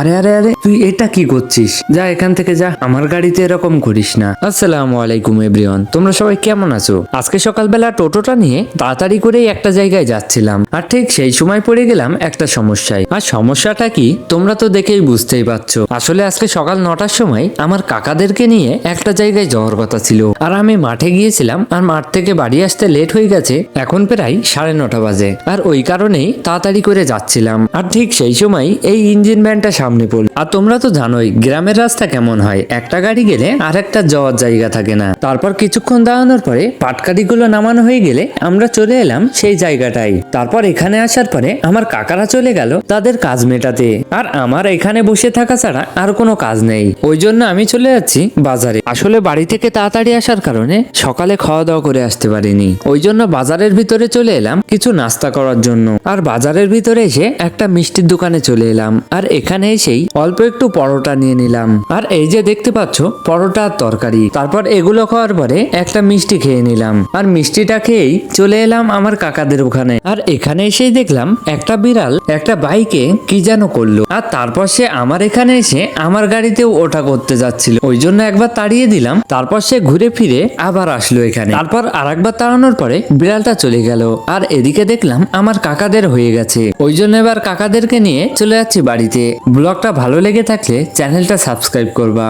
আরে আরে আরে, তুই এটা কি করছিস? যা এখান থেকে যা, আমার গাড়িতে এরকম করিস না। আসসালামু আলাইকুম, এভরিওয়ান। তোমরা সবাই কেমন আছো? আজকে সকালবেলা টোটোটা নিয়ে তাড়াতাড়ি করেই একটা জায়গায় যাচ্ছিলাম। আর ঠিক সেই সময় পড়ে গেলাম একটা সমস্যায়। আর সমস্যাটা কি? তোমরা তো দেখেই বুঝতেই পারছ। আসলে আজকে সকাল নটার সময় আমার কাকাদেরকে নিয়ে একটা জায়গায় যাওয়ার কথা ছিল। আর আমি মাঠে গিয়েছিলাম, আর মাঠ থেকে বাড়ি আসতে লেট হয়ে গেছে। এখন প্রায় সাড়ে নটা বাজে। আর ওই কারণেই তাড়াতাড়ি করে যাচ্ছিলাম। আর ঠিক সেই সময় এই ইঞ্জিন ভ্যানটা সামনে পড়ল। আর তোমরা তো জানোই, গ্রামের রাস্তা কেমন হয়? একটা গাড়ি গেলে আর একটা যাওয়ার জায়গা থাকে না। তারপর কিছুক্ষণ দাঁড়ানোর পরে পাটকারিগুলো নামানো হয়ে গেলে আমরা চলে এলাম সেই জায়গাটাই তারপর এখানে আসার পরে আমার কাকারা চলে গেল তাদের কাজ মেটাতে। আর আমার এখানে বসে থাকা ছাড়া আর কোনো কাজ নেই। ওই জন্য আমি চলে যাচ্ছি বাজারে। আসলে বাড়ি থেকে তাড়াতাড়ি আসার কারণে সকালে খাওয়া দাওয়া করে আসতে পারিনি। ওই জন্য বাজারের ভিতরে চলে এলাম কিছু নাস্তা করার জন্য। আর বাজারের ভিতরে এসে একটা মিষ্টির দোকানে চলে এলাম। আর এখানে এসেই অল্প একটু পরোটা নিয়ে নিলাম। আর এই যে দেখতে পাচ্ছ, পরোটা আর তরকারি। তারপর এগুলো খাওয়ার পরে একটা মিষ্টি খেয়ে নিলাম। আর মিষ্টিটা খেয়েই চলে এলাম আমার কাকাদের ওখানে। আর এখানে এসেই দেখলাম একটা বিড়াল একটা বাইকে কি যেন করল। আর তারপর সে আমার এখানে এসে আমার গাড়িতেও ওটা করতে যাচ্ছিল। ওই জন্য একবার তাড়িয়ে দিলাম, তারপর সে ঘুরে ফিরে আবার আসলো এখানে। তারপর আর একবার তাড়ানোর পরে বিড়ালটা চলে গেল। আর এদিকে দেখলাম আমার কাকাদের হয়ে গেছে। ওই জন্য এবার কাকাদেরকে নিয়ে চলে যাচ্ছি বাড়িতে। ব্লগটা ভালো লেগে থাকলে চ্যানেলটা সাবস্ক্রাইব করবা।